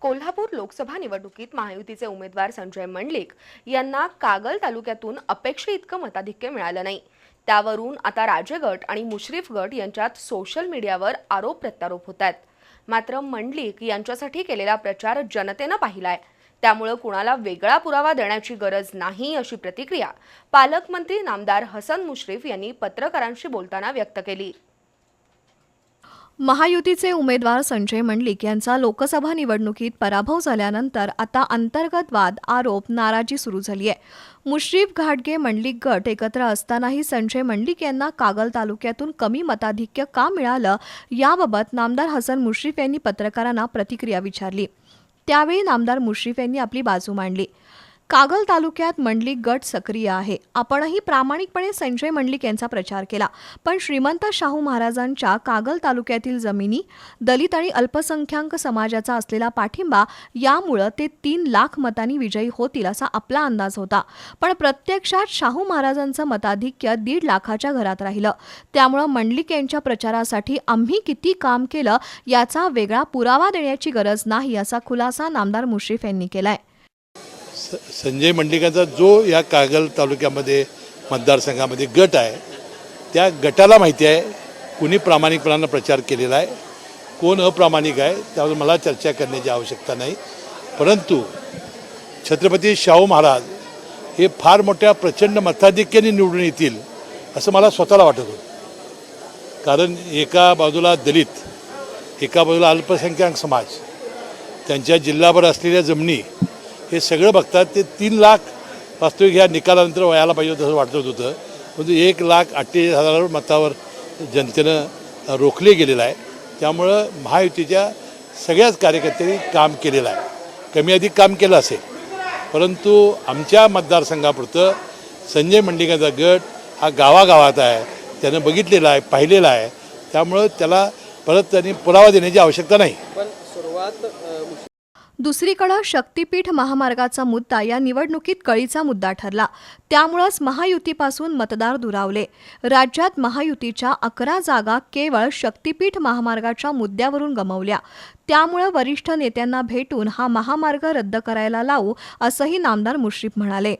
कोल्हापूर लोकसभा निवडणुकीत महायुतीचे उमेदवार संजय मंडलिक यांना कागल तालुक्यातून अपेक्षे इतकं मताधिक्य मिळालं नाही. त्यावरून आता राजे गट आणि मुश्रीफ गट यांच्यात सोशल मीडियावर आरोप प्रत्यारोप होत आहेत मात्र मंडलिक यांच्यासाठी केलेला प्रचार जनतेनं पाहिलाय. त्यामुळं कुणाला वेगळा पुरावा देण्याची गरज नाही अशी प्रतिक्रिया पालकमंत्री नामदार हसन मुश्रीफ यांनी पत्रकारांशी बोलताना व्यक्त केली. महायुतीचे उमेदवार संजय मंडलिक यांचा लोकसभा निवडणुकीत पराभव झाल्यानंतर आता अंतर्गत वाद आरोप नाराजी सुरू झाली आहे मुश्रीफ घाटगे मंडलिक गट एकत्र असतानाही संजय मंडलिक यांना कागल तालुक्यातून कमी मताधिक्य का मिळालं याबाबत नामदार हसन मुश्रीफ यांनी पत्रकारांना प्रतिक्रिया विचारली. त्यावेळी नामदार मुश्रीफ यांनी आपली बाजू मांडली. कागल तालुक्यात मंडलिक गट सक्रिय आहे. आपणही प्रामाणिकपणे संजय मंडलिक यांचा प्रचार केला. पण श्रीमंत शाहू महाराजांच्या कागल तालुक्यातील जमिनी दलित आणि अल्पसंख्याक समाजाचा असलेला पाठिंबा यामुळं ते तीन लाख मतांनी विजयी होतील असा आपला अंदाज होता. पण प्रत्यक्षात शाहू महाराजांचं मताधिक्य दीड लाखाच्या घरात राहिलं. त्यामुळं मंडलिक यांच्या प्रचारासाठी आम्ही किती काम केलं याचा वेगळा पुरावा देण्याची गरज नाही असा खुलासा नामदार मुश्रीफ यांनी केलाय. स संजय मंडिकांचा जो या कागल तालुक्यामध्ये मतदारसंघामध्ये गट आहे त्या गटाला माहिती आहे कुणी प्रामाणिकपणानं प्रचार केलेला आहे कोण अप्रामाणिक आहे त्यावर मला चर्चा करण्याची आवश्यकता नाही. परंतु छत्रपती शाहू महाराज हे फार मोठ्या प्रचंड मताधिक्याने निवडून येतील असं मला स्वतःला वाटत होतं. कारण एका बाजूला दलित एका बाजूला अल्पसंख्याक समाज त्यांच्या जिल्हाभर असलेल्या जमिनी हे सगळं बघतात ते तीन लाख वास्तविक ह्या निकालानंतर व्हायला पाहिजे होतं असं वाटत होतं. परंतु एक लाख अठ्ठेचाळीस हजार मतावर जनतेनं रोखले गेलेलं आहे. त्यामुळं महायुतीच्या सगळ्याच कार्यकर्त्यांनी काम केलेलं आहे. कमी अधिक काम केलं असेल. परंतु आमच्या मतदारसंघापुरतं संजय मंडिकांचा गट हा गावागावात आहे. त्यानं बघितलेला आहे पाहिलेला आहे. त्यामुळं त्याला परत त्यांनी पुरावा देण्याची आवश्यकता नाही. पण सुरुवात दुसरीकडं शक्तीपीठ महामार्गाचा मुद्दा या निवडणुकीत कळीचा मुद्दा ठरला. त्यामुळंच महायुतीपासून मतदार दुरावले. राज्यात महायुतीच्या अकरा जागा केवळ शक्तीपीठ महामार्गाच्या मुद्द्यावरून गमावल्या. त्यामुळं वरिष्ठ नेत्यांना भेटून हा महामार्ग रद्द करायला लावू असंही नामदार मुश्रीफ म्हणाले.